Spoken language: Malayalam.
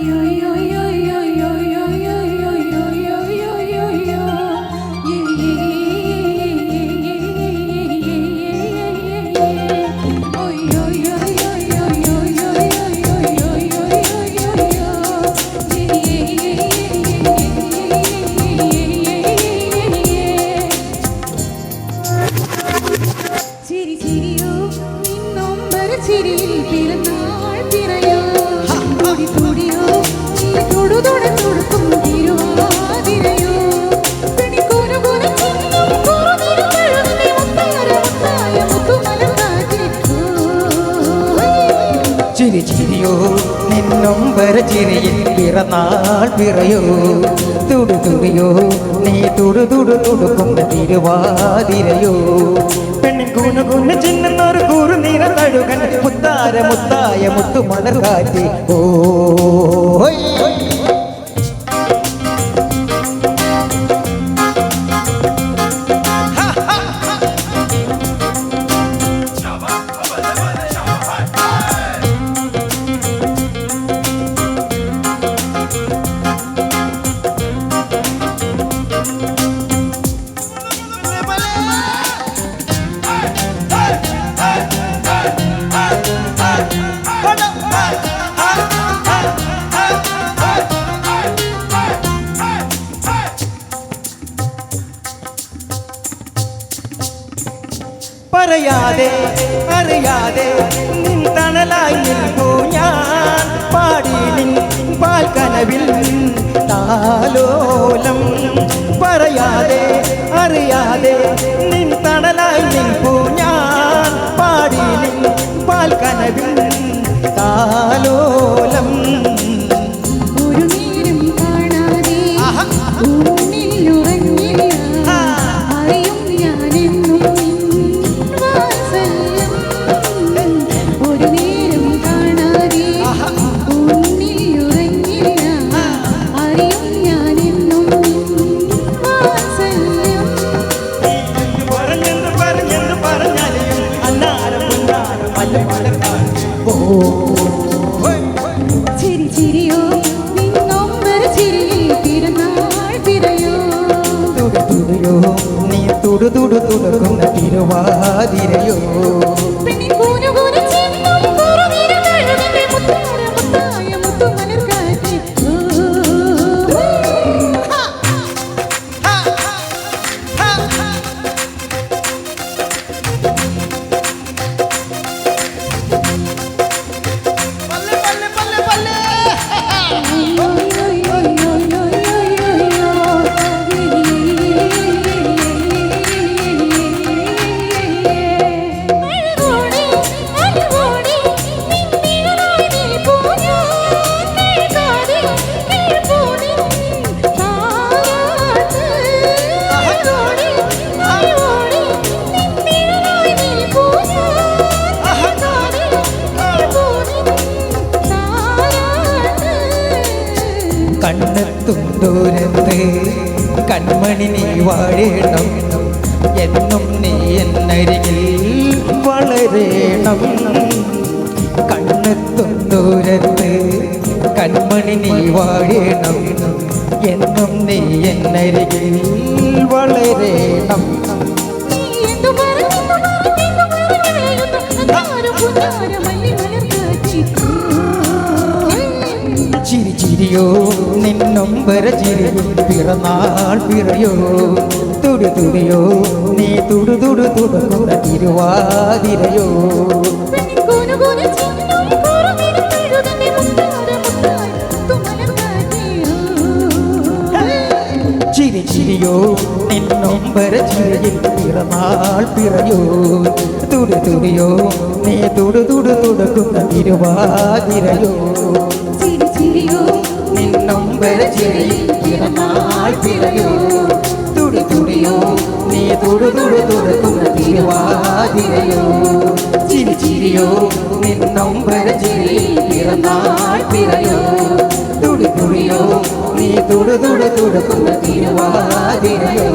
you, you, you. ചിരിയോ നിന്നൊമ്പര ചിരിയിൽ പിറന്നാൾ പിറയോ തുടു തുടിയോ. നീ തുടു തുടു തുടുക്കുന്ന തിരുവാതിരയോ. പെണ്ണിൻ കൂണു കുന്നു ചിന്നൊരു കൂറു നിറ തഴുകൻ മുത്താര മുത്തായ മുത്തു മലർ കാറ്റി. ഓ പറയാതെ അറിയാതെ നിൻ തണലായി നിൽക്കൂ ഞാൻ. പാടി നിൻ പാൽക്കനവിൽ താലോലം പറയാതെ അറിയാതെ നീ തുടു തുടു തുടക്കുന്ന തിരുവാതിരയോ? കണ്ണെത്തും ദൂരത്ത് കൺമണി നീ വാഴേണം. എന്നും നീ എന്നരികിൽ വളരേണം. കണ്ണെത്തും ദൂരത്ത് കൺമണി നീ വാഴേണം. എന്നും നീ എന്നരികിൽ വളരേണം. എന്തു ചിരി ചിരിയോ നിന്നൊമ്പര ചിരി പിറന്നാൾ പിറയോ? തുടു തുടിയോ? നീ തുടു തുടു തുടങ്ങുന്ന തിരുവാതിരയോ? ചിരി ചിരിയോ? നിന്നൊമ്പര ചിരിയിൽ പിറന്നാൾ പിറയോ? തുടി തുടിയോ? നീ തുടു തുടു തുടങ്ങുന്ന തിരുവാതിരയോ? ചിരി ചിരിയോ? നിന്നൊമ്പര ചിരിയിൽ പിറന്നാൾ പിറയോ തുടി തുടിയോ നീ തുടു തുടു തുടക്കുന്ന തിരുവാതിരയോ ചിരി ചിരിയോ നിന്നൊമ്പര ചിരിയിൽ പിറന്നാൾ പിറയോ തുടി തുടിയോ നീ തുടു തുടു തുടക്കുന്ന തിരുവാതിരയോ